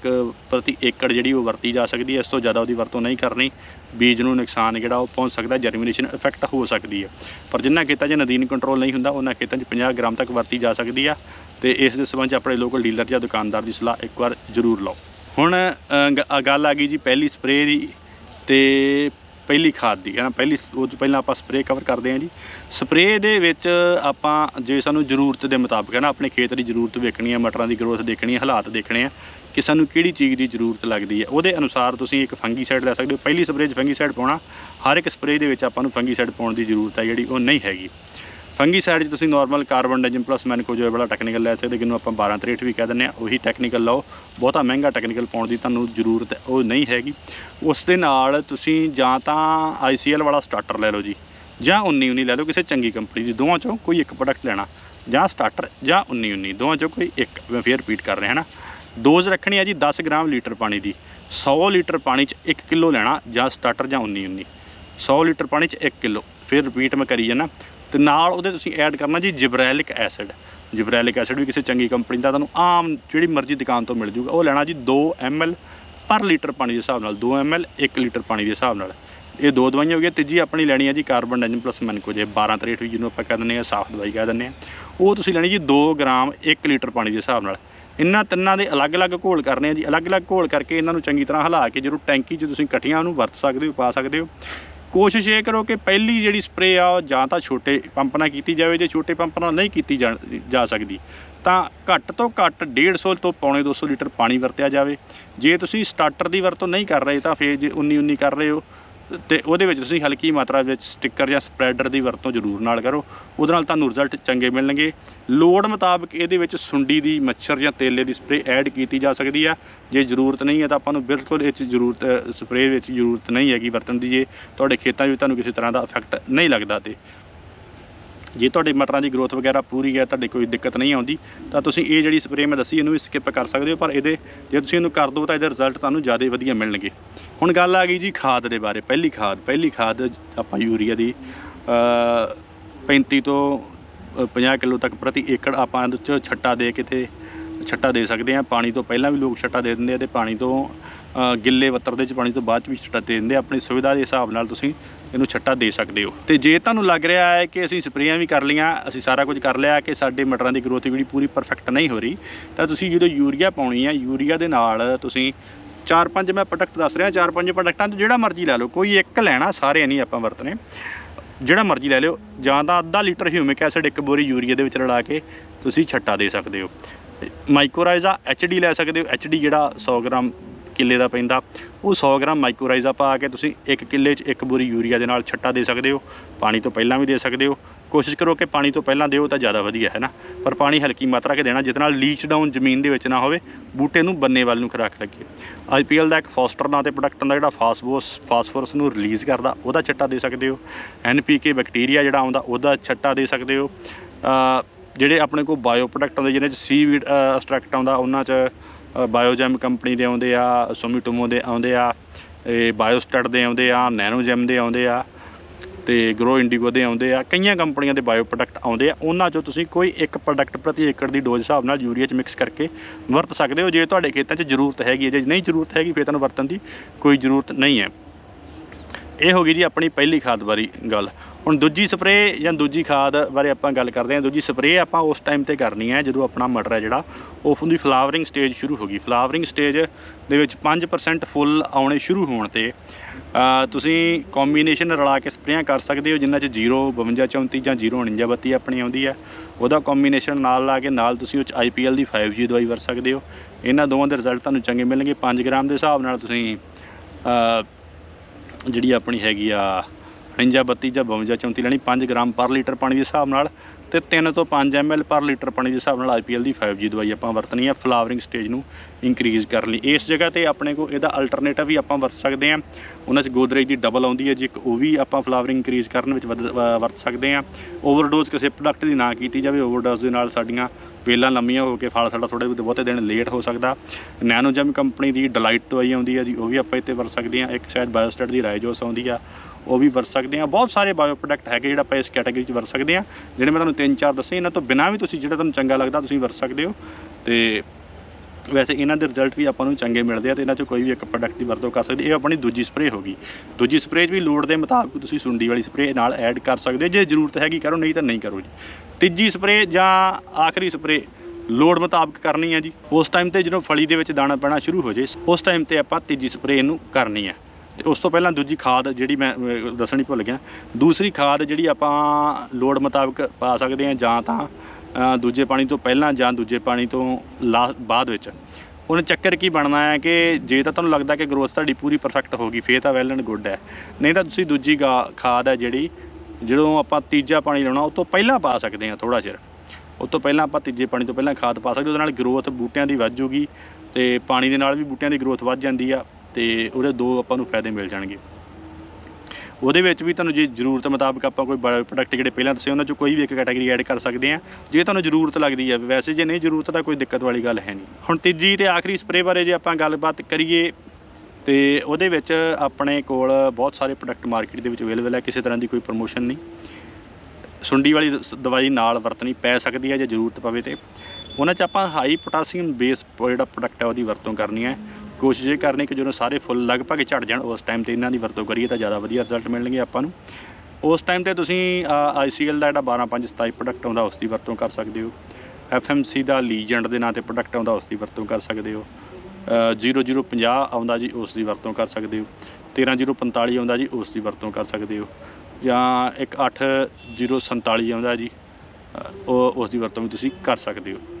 ਪ੍ਰਤੀ ਏਕੜ ਜਿਹੜੀ ਉਹ ਵਰਤੀ ਜਾ ਸਕਦੀ ਹੈ। ਇਸ ਤੋਂ ਜ਼ਿਆਦਾ ਉਹਦੀ ਵਰਤੋਂ ਨਹੀਂ ਕਰਨੀ। ਬੀਜ ਨੂੰ ਨੁਕਸਾਨ ਜਿਹੜਾ ਉਹ ਪਹੁੰਚ ਸਕਦਾ ਜਰਮੀਨੇਸ਼ਨ ਇਫੈਕਟ ਹੋ ਸਕਦੀ ਹੈ। ਪਰ ਜਿਨ੍ਹਾਂ ਖੇਤਾਂ 'ਚ ਨਦੀਨ ਕੰਟਰੋਲ ਨਹੀਂ ਹੁੰਦਾ, ਉਹਨਾਂ ਖੇਤਾਂ 'ਚ 50 ਗ੍ਰਾਮ ਤੱਕ ਵਰਤੀ ਜਾ ਸਕਦੀ ਆ ਤੇ ਇਸ ਦੇ ਸੰਬੰਧ 'ਚ ਆਪਣੇ ਲੋਕਲ ਡੀਲਰ ਜਾਂ ਦੁਕਾਨਦਾਰ ਦੀ ਸਲਾਹ ਇੱਕ ਵਾਰ ਜ਼ਰੂਰ ਲਓ। ਹੁਣ ਗੱਲ ਆ ਗਈ ਜੀ ਪਹਿਲੀ ਸਪਰੇਅ ਦੀ। ਤੇ ਪਹਿਲੀ ਖਾਦ ਦੀ ਹੈ ਨਾ ਪਹਿਲੀ ਉਹ ਤੋਂ ਪਹਿਲਾਂ ਆਪਾਂ ਸਪਰੇਅ ਕਵਰ ਕਰਦੇ ਹਾਂ ਜੀ। ਸਪਰੇਅ ਦੇ ਵਿੱਚ ਆਪਾਂ ਜੇ ਸਾਨੂੰ ਜ਼ਰੂਰਤ ਦੇ ਮੁਤਾਬਕ ਹੈ ਨਾ ਆਪਣੇ ਖੇਤ ਦੀ ਜ਼ਰੂਰਤ ਵੇਖਣੀ ਹੈ ਮਟਰਾਂ ਦੀ ਗਰੋਥ ਦੇਖਣੀ ਹੈ ਹਾਲਾਤ ਦੇਖਣੇ ਆ ਕਿ ਸਾਨੂੰ ਕਿਹੜੀ ਚੀਜ਼ ਦੀ ਜ਼ਰੂਰਤ ਲੱਗਦੀ ਹੈ ਉਹਦੇ ਅਨੁਸਾਰ ਤੁਸੀਂ ਇੱਕ ਫੰਗੀਸਾਈਡ ਲੈ ਸਕਦੇ ਹੋ। ਪਹਿਲੀ ਸਪਰੇਅ 'ਚ ਫੰਗੀਸਾਈਡ ਪਾਉਣਾ, ਹਰ ਇੱਕ ਸਪਰੇਅ ਦੇ ਵਿੱਚ ਆਪਾਂ ਨੂੰ ਫੰਗੀਸਾਈਡ ਪਾਉਣ ਦੀ ਜ਼ਰੂਰਤ ਹੈ ਜਿਹੜੀ ਉਹ ਨਹੀਂ ਹੈਗੀ। ਫੰਗੀਸਾਈਡ 'ਚ ਤੁਸੀਂ normal carbendazim plus mancozeb ਵਾਲਾ ਟੈਕਨੀਕਲ ਲੈ ਸਕਦੇ, ਜਿਹਨੂੰ ਆਪਾਂ 12 63 ਵੀ ਕਹਿ ਦਿੰਦੇ ਆ ਉਹੀ ਟੈਕਨੀਕਲ ਲਓ। ਬਹੁਤਾ ਮਹਿੰਗਾ ਟੈਕਨੀਕਲ ਪਾਉਣ ਦੀ ਤੁਹਾਨੂੰ ਜ਼ਰੂਰਤ ਉਹ ਨਹੀਂ ਹੈਗੀ। ਉਸ ਦੇ ਨਾਲ ਤੁਸੀਂ ਜਾਂ ਤਾਂ ICL ਵਾਲਾ ਸਟਾਰਟਰ ਲੈ ਲਓ ਜੀ, ਜਾਂ 19 19 ਲੈ ਲਓ, ਕਿਸੇ ਚੰਗੀ ਕੰਪਨੀ ਦੀ, ਦੋਵਾਂ ਚੋਂ ਕੋਈ ਇੱਕ ਪ੍ਰੋਡਕਟ ਲੈਣਾ, ਜਾਂ ਸਟਾਰਟਰ ਜਾਂ 19 19 ਦੋਵਾਂ ਚੋਂ ਕੋਈ ਇੱਕ, ਮੈਂ ਫੇਰ ਰਿਪੀਟ ਕਰ ਰਿਹਾ ਹਾਂ ਨਾ ਡੋਜ਼ ਰੱਖਣੀ ਹੈ ਜੀ 10 ਗ੍ਰਾਮ ਲੀਟਰ ਪਾਣੀ ਦੀ 100 ਲੀਟਰ ਪਾਣੀ 'ਚ 1 ਕਿਲੋ ਲੈਣਾ, ਜਾਂ ਸਟਾਰਟਰ ਜਾਂ 19 19 100 ਲੀਟਰ ਪਾਣੀ 'ਚ 1 ਕਿਲੋ, ਫਿਰ ਰਿਪੀਟ ਮੈਂ ਕਰੀ ਜਾਣਾ ਤੇ ਨਾਲ ਉਹਦੇ ਤੁਸੀਂ ਐਡ ਕਰਨਾ ਜੀ ਜਿਬਰੈਲਿਕ ਐਸਿਡ ਜਿਬਰੈਲਿਕ ਐਸਿਡ ਵੀ ਕਿਸੇ ਚੰਗੀ ਕੰਪਨੀ ਦਾ ਤੁਹਾਨੂੰ ਆਮ ਜਿਹੜੀ ਮਰਜ਼ੀ ਦੁਕਾਨ ਤੋਂ ਮਿਲ ਜੂਗਾ। ਉਹ ਲੈਣਾ ਜੀ 2 ml ਪਰ ਲੀਟਰ ਪਾਣੀ ਦੇ ਹਿਸਾਬ ਨਾਲ 2 ml 1 ਲੀਟਰ ਪਾਣੀ ਦੇ ਹਿਸਾਬ ਨਾਲ। ਇਹ ਦੋ ਦਵਾਈਆਂ ਹੋ ਗਈਆਂ ਤੀਜੀ ਆਪਣੀ ਲੈਣੀ ਹੈ ਜੀ ਕਾਰਬਨ ਡਾਈਜਨ ਪਲੱਸ ਮੈਨਕੋ ਜੇ 12 63 ਵੀ ਜਿਹਨੂੰ ਆਪਾਂ ਕਹਿ ਦਿੰਦੇ ਆ ਸਾਫ਼ ਦਵਾਈ ਕਹਿ ਦਿੰਦੇ ਆ ਉਹ ਤੁਸੀਂ ਲੈਣੀ ਜੀ 2 ਗ੍ਰਾਮ 1 ਲੀਟਰ ਪਾਣੀ ਦੇ ਹਿਸਾਬ ਨਾਲ। ਇਹਨਾਂ ਤਿੰਨਾਂ ਦੇ ਅਲੱਗ-ਅਲੱਗ ਘੋਲ ਕਰਨੇ ਆ ਜੀ। ਅਲੱਗ-ਅਲੱਗ ਘੋਲ ਕਰਕੇ ਇਹਨਾਂ ਨੂੰ ਚੰਗੀ ਤਰ੍ਹਾਂ ਹਿਲਾ ਕੇ ਜਦੋਂ ਟੈਂਕੀ 'ਚ ਤੁਸੀਂ ਇਕੱਠੀਆਂ ਉਹਨੂੰ ਵਰਤ ਸਕਦੇ ਹੋ, ਪਾ ਸਕਦੇ ਹੋ ਕੋਸ਼ਿਸ਼ ਇਹ ਕਰੋ ਕਿ ਪਹਿਲੀ ਜਿਹੜੀ ਸਪਰੇਅ ਆ, ਉਹ ਜਾਂ ਤਾਂ ਛੋਟੇ ਪੰਪ ਨਾਲ ਕੀਤੀ ਜਾਵੇ, ਜੇ ਛੋਟੇ ਪੰਪ ਨਾਲ ਨਹੀਂ ਕੀਤੀ ਜਾ ਸਕਦੀ, ਤਾਂ ਘੱਟ ਤੋਂ ਘੱਟ 150 ਤੋਂ ਪੌਣੇ 200 ਲੀਟਰ ਪਾਣੀ ਵਰਤਿਆ ਜਾਵੇ। ਜੇ ਤੁਸੀਂ ਸਟਾਰਟਰ ਦੀ ਵਰਤੋਂ ਨਹੀਂ ਕਰ ਰਹੇ, ਤਾਂ ਫਿਰ ਜੇ 19 19 ਕਰ ਰਹੇ ਹੋ ਤੇ ਉਹਦੇ ਵਿੱਚ ਤੁਸੀਂ ਹਲਕੀ ਮਾਤਰਾ ਵਿੱਚ ਸਟicker ਜਾਂ ਸਪਰੈਡਰ ਦੀ ਵਰਤੋਂ ਜ਼ਰੂਰ ਨਾਲ ਕਰੋ। ਉਹਦੇ ਨਾਲ ਤੁਹਾਨੂੰ ਰਿਜ਼ਲਟ ਚੰਗੇ ਮਿਲਣਗੇ। ਲੋੜ ਮੁਤਾਬਕ ਇਹਦੇ ਵਿੱਚ ਸੁੰਡੀ ਦੀ, ਮੱਛਰ ਜਾਂ ਤੇਲੇ ਦੀ ਸਪਰੇਅ ਐਡ ਕੀਤੀ ਜਾ ਸਕਦੀ ਆ ਜੇ ਜ਼ਰੂਰਤ ਨਹੀਂ ਹੈ ਤਾਂ ਆਪਾਂ ਨੂੰ ਬਿਲਕੁਲ ਇਹ 'ਚ ਜ਼ਰੂਰਤ ਸਪਰੇਅ ਵਿੱਚ ਜ਼ਰੂਰਤ ਨਹੀਂ ਹੈਗੀ ਵਰਤਣ ਦੀ। ਜੇ ਤੁਹਾਡੇ ਖੇਤਾਂ ਵਿੱਚ ਤੁਹਾਨੂੰ ਕਿਸੇ ਤਰ੍ਹਾਂ ਦਾ ਇਫੈਕਟ ਨਹੀਂ ਲੱਗਦਾ ਤੇ ਜੇ ਤੁਹਾਡੇ ਮਟਰਾਂ ਦੀ ਗਰੋਥ ਵਗੈਰਾ ਪੂਰੀ ਹੈ ਤੁਹਾਡੇ ਕੋਈ ਦਿੱਕਤ ਨਹੀਂ ਆਉਂਦੀ ਤਾਂ ਤੁਸੀਂ ਇਹ ਜਿਹੜੀ ਸਪਰੇਅ ਮੈਂ ਦੱਸੀ ਇਹਨੂੰ ਵੀ ਸਕਿਪ ਕਰ ਸਕਦੇ ਹੋ ਪਰ ਇਹਦੇ ਜੇ ਤੁਸੀਂ ਇਹਨੂੰ ਕਰ ਦਿਓ ਤਾਂ ਇਹਦੇ ਰਿਜ਼ਲਟ ਤੁਹਾਨੂੰ ਜ਼ਿਆਦਾ ਵਧੀਆ ਮਿਲਣਗੇ। ਹੁਣ ਗੱਲ ਆ ਗਈ ਜੀ ਖਾਦ ਦੇ ਬਾਰੇ ਪਹਿਲੀ ਖਾਦ ਪਹਿਲੀ ਖਾਦ ਆਪਾਂ ਯੂਰੀਆ ਦੀ ਅ, 35 ਤੋਂ ਅ, 50 ਕਿਲੋ ਤੱਕ ਪ੍ਰਤੀ ਏਕੜ ਆਪਾਂ ਇਹਦੇ 'ਚ ਛੱਟਾ ਦੇ ਕੇ ਤੇ ਛੱਟਾ ਦੇ ਸਕਦੇ ਆ ਪਾਣੀ ਤੋਂ ਪਹਿਲਾਂ ਵੀ ਲੋਕ ਛੱਟਾ ਦੇ ਦਿੰਦੇ ਆ ਤੇ ਪਾਣੀ ਤੋਂ ਗਿੱਲੇ ਵੱਤਰ ਦੇ ਚ ਪਾਣੀ ਤੋਂ ਬਾਅਦ 'ਚ ਵੀ ਛੱਟਾ ਦੇ ਦਿੰਦੇ ਆਪਣੀ ਸੁਵਿਧਾ ਦੇ ਹਿਸਾਬ ਨਾਲ ਤੁਸੀਂ ਇਹਨੂੰ ਛੱਟਾ ਦੇ ਸਕਦੇ ਹੋ। ਤੇ ਜੇ ਤੁਹਾਨੂੰ ਲੱਗ ਰਿਹਾ ਹੈ ਕਿ ਅਸੀਂ ਸਪਰੇਆਂ ਵੀ ਕਰ ਲਈਆਂ, ਅਸੀਂ ਸਾਰਾ ਕੁਝ ਕਰ ਲਿਆ ਕਿ ਸਾਡੇ ਮਟਰਾਂ ਦੀ ਗਰੋਥ ਜਿਹੜੀ ਪੂਰੀ ਪਰਫੈਕਟ ਨਹੀਂ ਹੋ ਰਹੀ, ਤਾਂ ਤੁਸੀਂ ਜਦੋਂ ਯੂਰੀਆ ਪਾਉਣੀ ਆ ਯੂਰੀਆ ਦੇ ਨਾਲ ਤੁਸੀਂ ਚਾਰ ਪੰਜ ਮੈਂ ਪ੍ਰੋਡਕਟ ਦੱਸ ਰਿਹਾ ਚਾਰ ਪੰਜ ਪ੍ਰੋਡਕਟਾਂ ਤੋਂ ਜਿਹੜਾ ਮਰਜ਼ੀ ਲੈ ਲਓ, ਕੋਈ ਇੱਕ ਲੈਣਾ, ਸਾਰੇ ਨਹੀਂ ਆਪਾਂ ਵਰਤਣੇ। ਜਿਹੜਾ ਮਰਜ਼ੀ ਲੈ ਲਿਓ, ਜਾਂ ਤਾਂ ਅੱਧਾ ਲੀਟਰ ਹਿਊਮਿਕ ਐਸਿਡ ਇੱਕ ਬੋਰੀ ਯੂਰੀਆ ਦੇ ਵਿੱਚ ਰਲਾ ਕੇ ਤੁਸੀਂ ਛੱਟਾ ਦੇ ਸਕਦੇ ਹੋ। ਮਾਈਕੋਰਾਈਜ਼ਾ ਐਚਡੀ ਲੈ ਸਕਦੇ ਹੋ। ਐਚਡੀ ਜਿਹੜਾ 100 ਗ੍ਰਾਮ ਕਿੱਲੇ ਦਾ ਪੈਂਦਾ। ਉਹ 100 ਗ੍ਰਾਮ ਮਾਈਕੋਰਾਈਜ਼ਾ ਪਾ ਕੇ ਤੁਸੀਂ ਇੱਕ ਕਿੱਲੇ 'ਚ ਇੱਕ ਬੋਰੀ ਯੂਰੀਆ ਦੇ ਨਾਲ ਛੱਟਾ ਦੇ ਸਕਦੇ ਹੋ। ਪਾਣੀ ਤੋਂ ਪਹਿਲਾਂ ਵੀ ਦੇ ਸਕਦੇ ਹੋ। ਕੋਸ਼ਿਸ਼ ਕਰੋ ਕਿ ਪਾਣੀ ਤੋਂ ਪਹਿਲਾਂ ਦਿਓ ਤਾਂ ਜ਼ਿਆਦਾ ਵਧੀਆ, ਹੈ ਨਾ? ਪਰ ਪਾਣੀ ਹਲਕੀ ਮਾਤਰਾ ਕੇ ਦੇਣਾ, ਜਿਹਦੇ ਨਾਲ ਲੀਚ ਡਾਊਨ ਜ਼ਮੀਨ ਦੇ ਵਿੱਚ ਨਾ ਹੋਵੇ, ਬੂਟੇ ਨੂੰ ਬੰਨੇ ਵੱਲ ਨੂੰ ਖੁਰਾਕ ਲੱਗੇ ਆਈਪੀਐਲ ਦਾ ਇੱਕ ਫੋਸਟਰ ਨਾਂ ਤੇ ਪ੍ਰੋਡਕਟ ਹੁੰਦਾ ਜਿਹੜਾ ਫਾਸਫੋਰਸ ਫਾਸਫੋਰਸ ਨੂੰ ਰਿਲੀਜ਼ ਕਰਦਾ, ਉਹਦਾ ਛੱਟਾ ਦੇ ਸਕਦੇ ਹੋ। ਐਨਪੀਕੇ ਬੈਕਟੀਰੀਆ ਜਿਹੜਾ ਆਉਂਦਾ, ਉਹਦਾ ਛੱਟਾ ਦੇ ਸਕਦੇ ਹੋ। ਜਿਹੜੇ ਆਪਣੇ ਕੋਲ ਬਾਇਓ ਪ੍ਰੋਡਕਟ ਆਉਂਦੇ ਜਿਹਨਾਂ 'ਚ ਸੀਵੀਡ ਐਕਸਟ੍ਰੈਕਟ ਆਉਂਦਾ, ਉਹਨਾਂ 'ਚ ਬਾਇਓਜੈਮ ਕੰਪਨੀ ਦੇ ਆਉਂਦੇ ਆ, ਸੋਮੀਟੋਮੋ ਦੇ ਆਉਂਦੇ ਆ, ਇਹ ਬਾਇਓਸਟੈਟ ਦੇ ਆਉਂਦੇ ਆ, ਨੈਨੋਜੈਮ ਦੇ ਆਉਂਦੇ ਆ, ਤੇ ਗਰੋ ਇੰਡੀਗੋ ਦੇ ਆਉਂਦੇ ਆ, ਕਈਆਂ ਕੰਪਨੀਆਂ ਦੇ ਬਾਇਓ ਪ੍ਰੋਡਕਟ ਆਉਂਦੇ ਆ, ਉਹਨਾਂ 'ਚੋਂ ਤੁਸੀਂ ਕੋਈ ਇੱਕ ਪ੍ਰੋਡਕਟ ਪ੍ਰਤੀ ਏਕੜ ਦੀ ਡੋਜ਼ ਹਿਸਾਬ ਨਾਲ ਯੂਰੀਆ 'ਚ ਮਿਕਸ ਕਰਕੇ ਵਰਤ ਸਕਦੇ ਹੋ, ਜੇ ਤੁਹਾਡੇ ਖੇਤਾਂ 'ਚ ਜ਼ਰੂਰਤ ਹੈਗੀ ਹੈ, ਜੇ ਨਹੀਂ ਜ਼ਰੂਰਤ ਹੈਗੀ, ਫਿਰ ਤੁਹਾਨੂੰ ਵਰਤਣ ਦੀ ਕੋਈ ਜ਼ਰੂਰਤ ਨਹੀਂ ਹੈ। ਇਹ ਹੋ ਗਈ ਜੀ ਆਪਣੀ ਪਹਿਲੀ ਖਾਦ ਬਾਰੇ ਗੱਲ। ਹੁਣ ਦੂਜੀ ਸਪਰੇਅ ਜਾਂ ਦੂਜੀ ਖਾਦ ਬਾਰੇ ਆਪਾਂ ਗੱਲ ਕਰਦੇ ਹਾਂ। ਦੂਜੀ ਸਪਰੇਅ ਆਪਾਂ ਉਸ ਟਾਈਮ ਤੇ ਕਰਨੀ ਹੈ, ਜਦੋਂ ਆਪਣਾ ਮਟਰ ਹੈ ਜਿਹੜਾ, ਉਹ ਉਹਦੀ ਫਲਾਵਰਿੰਗ ਸਟੇਜ ਸ਼ੁਰੂ ਹੋ ਗਈ। ਫਲਾਵਰਿੰਗ ਸਟੇਜ ਦੇ ਵਿੱਚ 5% ਫੁੱਲ ਆਉਣੇ ਸ਼ੁਰੂ ਹੋਣ ਤੇ ਤੁਸੀਂ ਕੰਬੀਨੇਸ਼ਨ ਰਲਾ ਕੇ ਸਪਰੇਆਂ ਕਰ ਸਕਦੇ ਹੋ, ਜਿੰਨਾ ਚ 0 52 34 ਜਾਂ 0 49 32 ਆਪਣੀ ਆਉਂਦੀ ਹੈ। ਉਹਦਾ ਕੰਬੀਨੇਸ਼ਨ ਨਾਲ ਲਾ ਕੇ ਨਾਲ ਤੁਸੀਂ ਉਹ ਚ IPL ਦੀ 5G ਦਵਾਈ ਵਰਤ ਸਕਦੇ ਹੋ। ਇਹਨਾਂ ਦੋਵਾਂ ਦੇ ਰਿਜ਼ਲਟ ਤੁਹਾਨੂੰ ਚੰਗੇ ਮਿਲਣਗੇ। 5 ਗ੍ਰਾਮ ਦੇ ਹਿਸਾਬ ਨਾਲ ਤੁਸੀਂ ਜਿਹੜੀ ਆਪਣੀ ਹੈਗੀ ਆ 49 32 ਜਾਂ 52 34 ਲੈਣੀ 5 ਗ੍ਰਾਮ ਪਰ ਲੀਟਰ ਪਾਣੀ ਦੇ ਹਿਸਾਬ ਨਾਲ ਤੇ 3 ਤੋਂ 5 ml ਪਰ ਲੀਟਰ ਪਾਣੀ ਦੇ ਹਿਸਾਬ ਨਾਲ IPL ਦੀ 5G ਦਵਾਈ ਆਪਾਂ ਵਰਤਣੀ ਆ, ਫਲਾਵਰਿੰਗ ਸਟੇਜ ਨੂੰ ਇਨਕਰੀਜ਼ ਕਰਨ ਲਈ। ਇਸ ਜਗ੍ਹਾ ਤੇ ਆਪਣੇ ਕੋਲ ਇਹਦਾ ਅਲਟਰਨੇਟਿਵ ਵੀ ਆਪਾਂ ਵਰਤ ਸਕਦੇ ਹਾਂ ਉਹਨਾਂ 'ਚ ਗੋਦਰੇਜ ਦੀ ਡਬਲ ਆਉਂਦੀ ਹੈ ਜੀ ਇੱਕ ਉਹ ਵੀ ਆਪਾਂ ਫਲਾਵਰਿੰਗ ਇਨਕਰੀਜ਼ ਕਰਨ ਵਿੱਚ ਵਧ- ਵ- ਵਰਤ ਸਕਦੇ ਹਾਂ ਓਵਰਡੋਜ਼ ਕਿਸੇ ਪ੍ਰੋਡਕਟ ਦੀ ਨਾ ਕੀਤੀ ਜਾਵੇ ਓਵਰਡੋਜ਼ ਦੇ ਨਾਲ ਸਾਡੀਆਂ ਵੇਲਾਂ ਲੰਮੀਆਂ ਹੋ ਕੇ ਫਲ ਸਾਡਾ ਥੋੜੇ ਬਹੁਤੇ ਦਿਨ ਲੇਟ ਹੋ ਸਕਦਾ। ਨੈਨੋਜਮ ਕੰਪਨੀ ਦੀ ਡਲਾਈਟ ਦਵਾਈ ਆਉਂਦੀ ਹੈ ਜੀ, ਉਹ ਵੀ ਆਪਾਂ ਇੱਥੇ ਵਰਤ ਸਕਦੇ ਹਾਂ ਇੱਕ ਸ਼ਾਇਦ ਬਾਇਓਸਟੇਟ ਦੀ ਰਾਈਜੋਸ ਆਉਂਦੀ ਆ। ਉਹ ਵੀ ਵਰਤ ਸਕਦੇ ਹਾਂ। ਬਹੁਤ ਸਾਰੇ ਬਾਇਓ ਪ੍ਰੋਡਕਟ ਹੈਗੇ ਜਿਹੜਾ ਆਪਾਂ ਇਸ ਕੈਟਾਗਰੀ 'ਚ ਵਰਤ ਸਕਦੇ ਹਾਂ। ਜਿਹੜੇ ਮੈਂ ਤੁਹਾਨੂੰ ਤਿੰਨ ਚਾਰ ਦੱਸੇ, ਇਹਨਾਂ ਤੋਂ ਬਿਨਾਂ ਵੀ ਤੁਸੀਂ ਜਿਹੜਾ ਤੁਹਾਨੂੰ ਚੰਗਾ ਲੱਗਦਾ ਤੁਸੀਂ ਵਰਤ ਸਕਦੇ ਹੋ। ਤੇ ਵੈਸੇ ਇਹਨਾਂ ਦੇ ਰਿਜ਼ਲਟ ਵੀ ਆਪਾਂ ਨੂੰ ਚੰਗੇ ਮਿਲਦੇ ਆ ਤੇ ਇਹਨਾਂ 'ਚੋਂ ਕੋਈ ਵੀ ਇੱਕ ਪ੍ਰੋਡਕਟ ਦੀ ਵਰਤੋਂ ਕਰ ਸਕਦੇ। ਇਹ ਆਪਣੀ ਦੂਜੀ ਸਪਰੇਅ ਹੋ ਗਈ। ਦੂਜੀ ਸਪਰੇਅ 'ਚ ਵੀ ਲੋੜ ਦੇ ਮੁਤਾਬਕ ਤੁਸੀਂ ਸੁੰਡੀ ਵਾਲੀ ਸਪਰੇਅ ਨਾਲ ਐਡ ਕਰ ਸਕਦੇ ਹੋ। ਜੇ ਜ਼ਰੂਰਤ ਹੈਗੀ ਕਰੋ, ਨਹੀਂ ਤਾਂ ਨਹੀਂ ਕਰੋ ਜੀ। ਤੀਜੀ ਸਪਰੇਅ ਜਾਂ ਆਖਰੀ ਸਪਰੇਅ ਲੋੜ ਮੁਤਾਬਕ ਕਰਨੀ ਹੈ ਜੀ। ਉਸ ਟਾਈਮ ਤੇ ਜਦੋਂ ਫਲੀ ਦੇ ਵਿੱਚ ਦਾਣਾ ਪੈਣਾ ਸ਼ੁਰੂ ਹੋ ਜੇ ਉਸ ਟਾਈਮ ਤੇ ਆਪਾਂ ਤੀਜੀ ਸਪਰੇਅ ਨੂੰ ਕਰਨੀ ਹੈ। ਤੇ ਉਸ ਤੋਂ ਪਹਿਲਾਂ ਦੂਜੀ ਖਾਦ ਜਿਹੜੀ ਮੈਂ ਦੱਸਣੀ ਭੁੱਲ ਗਿਆ। ਦੂਸਰੀ ਖਾਦ ਜਿਹੜੀ ਆਪਾਂ ਲੋੜ ਮੁਤਾਬਕ ਪਾ ਸਕਦੇ ਹਾਂ ਜਾਂ ਤਾਂ ਦੂਜੇ ਪਾਣੀ ਤੋਂ ਪਹਿਲਾਂ ਜਾਂ ਦੂਜੇ ਪਾਣੀ ਤੋਂ ਲਾ, ਬਾਅਦ ਵਿੱਚ। ਹੁਣ ਚੱਕਰ ਕੀ ਬਣਨਾ ਹੈ ਕਿ ਜੇ ਤਾਂ ਤੁਹਾਨੂੰ ਲੱਗਦਾ ਕਿ ਗਰੋਥ ਤੁਹਾਡੀ ਪੂਰੀ ਪਰਫੈਕਟ ਹੋ ਗਈ, ਫੇਰ ਤਾਂ ਵੈਲ ਐਂਡ ਗੁੱਡ ਹੈ। ਨਹੀਂ ਤਾਂ ਤੁਸੀਂ ਦੂਜੀ ਗਾ- ਖਾਦ ਹੈ ਜਿਹੜੀ, ਜਦੋਂ ਆਪਾਂ ਤੀਜਾ ਪਾਣੀ ਲਾਉਣਾ, ਉਹ ਤੋਂ ਪਹਿਲਾਂ ਪਾ ਸਕਦੇ ਹਾਂ ਥੋੜਾ ਚਿਰ। ਉਹ ਤੋਂ ਪਹਿਲਾਂ ਆਪਾਂ ਤੀਜੇ ਪਾਣੀ ਤੋਂ ਪਹਿਲਾਂ ਖਾਦ ਪਾ ਸਕਦੇ ਉਹਦੇ ਨਾਲ ਗਰੋਥ ਬੂਟਿਆਂ ਦੀ ਵੱਧ ਜੂਗੀ ਤੇ ਪਾਣੀ ਦੇ ਨਾਲ ਵੀ ਬੂਟਿਆਂ ਦੀ ਗਰੋਥ ਵੱਧ ਜਾਂਦੀ ਆ। ਤੇ ਉਹਦੇ ਦੋ ਆਪਾਂ ਨੂੰ ਫਾਇਦੇ ਮਿਲ ਜਾਣਗੇ। ਉਹਦੇ ਵਿੱਚ ਵੀ ਤੁਹਾਨੂੰ ਜੇ ਜ਼ਰੂਰਤ ਮੁਤਾਬਕ ਆਪਾਂ ਕੋਈ ਪ੍ਰੋਡਕਟ ਜਿਹੜੇ ਪਹਿਲਾਂ ਦੱਸੇ ਉਹਨਾਂ ਚੋਂ ਕੋਈ ਵੀ ਇੱਕ ਕੈਟਾਗਰੀ ਐਡ ਕਰ ਸਕਦੇ ਆ ਜੇ ਤੁਹਾਨੂੰ ਜ਼ਰੂਰਤ ਲੱਗਦੀ ਹੈ ਵੈਸੇ ਜੇ ਨਹੀਂ ਜ਼ਰੂਰਤ ਤਾਂ ਕੋਈ ਦਿੱਕਤ ਵਾਲੀ ਗੱਲ ਹੈ ਨਹੀਂ। ਹੁਣ ਤੀਜੀ ਤੇ ਆਖਰੀ ਸਪਰੇਅ ਬਾਰੇ ਜੇ ਆਪਾਂ ਗੱਲਬਾਤ ਕਰੀਏ, ਤੇ ਉਹਦੇ ਵਿੱਚ ਆਪਣੇ ਕੋਲ ਬਹੁਤ ਸਾਰੇ ਪ੍ਰੋਡਕਟ ਮਾਰਕੀਟ ਦੇ ਵਿੱਚ ਅਵੇਲੇਬਲ ਹੈ ਕਿਸੇ ਤਰ੍ਹਾਂ ਦੀ ਕੋਈ ਪ੍ਰੋਮੋਸ਼ਨ ਨਹੀਂ। ਸੁੰਡੀ ਵਾਲੀ ਦਵਾਈ ਨਾਲ ਵਰਤਣੀ ਪੈ ਸਕਦੀ ਹੈ ਜੇ ਜ਼ਰੂਰਤ ਪਵੇ ਤੇ। ਉਹਨਾਂ 'ਚ ਆਪਾਂ ਹਾਈ ਪੋਟਾਸੀਅਮ ਬੇਸ ਜਿਹੜਾ ਪ੍ਰੋਡਕਟ ਹੈ ਉਹਦੀ ਵਰਤੋਂ ਕਰਨੀ ਹੈ। ਕੋਸ਼ਿਸ਼ ਇਹ ਕਰਨੀ ਕਿ ਜਦੋਂ ਸਾਰੇ ਫੁੱਲ ਲਗਭਗ ਝੜ ਜਾਣ ਉਸ ਟਾਈਮ ਤੇ ਇਹਨਾਂ ਦੀ ਵਰਤੋਂ ਕਰੀਏ ਤਾਂ ਜ਼ਿਆਦਾ ਵਧੀਆ ਰਿਜ਼ਲਟ ਮਿਲਣਗੇ ਆਪਾਂ ਨੂੰ। ਉਸ ਟਾਈਮ ਤੇ ਤੁਸੀਂ ਆਈਸੀਐਲ ਦਾ ਜਿਹੜਾ 12527 ਪ੍ਰੋਡਕਟ ਆਉਂਦਾ ਉਸ ਦੀ ਵਰਤੋਂ ਕਰ ਸਕਦੇ ਹੋ। ਐਫਐਮਸੀ ਦਾ ਲੀਜੈਂਡ ਦੇ ਨਾਂ ਤੇ ਪ੍ਰੋਡਕਟ ਆਉਂਦਾ ਉਸ ਦੀ ਵਰਤੋਂ ਕਰ ਸਕਦੇ ਹੋ। ਅ, 0050 ਆਉਂਦਾ ਜੀ ਉਸ ਦੀ ਵਰਤੋਂ ਕਰ ਸਕਦੇ ਹੋ। 13045 ਆਉਂਦਾ ਜੀ ਉਸ ਦੀ ਵਰਤੋਂ ਕਰ ਸਕਦੇ ਹੋ। ਜਾਂ ਇੱਕ 8047 ਆਉਂਦਾ ਜੀ ਉਹ ਉਸ ਦੀ ਵਰਤੋਂ ਵੀ ਤੁਸੀਂ ਕਰ ਸਕਦੇ ਹੋ।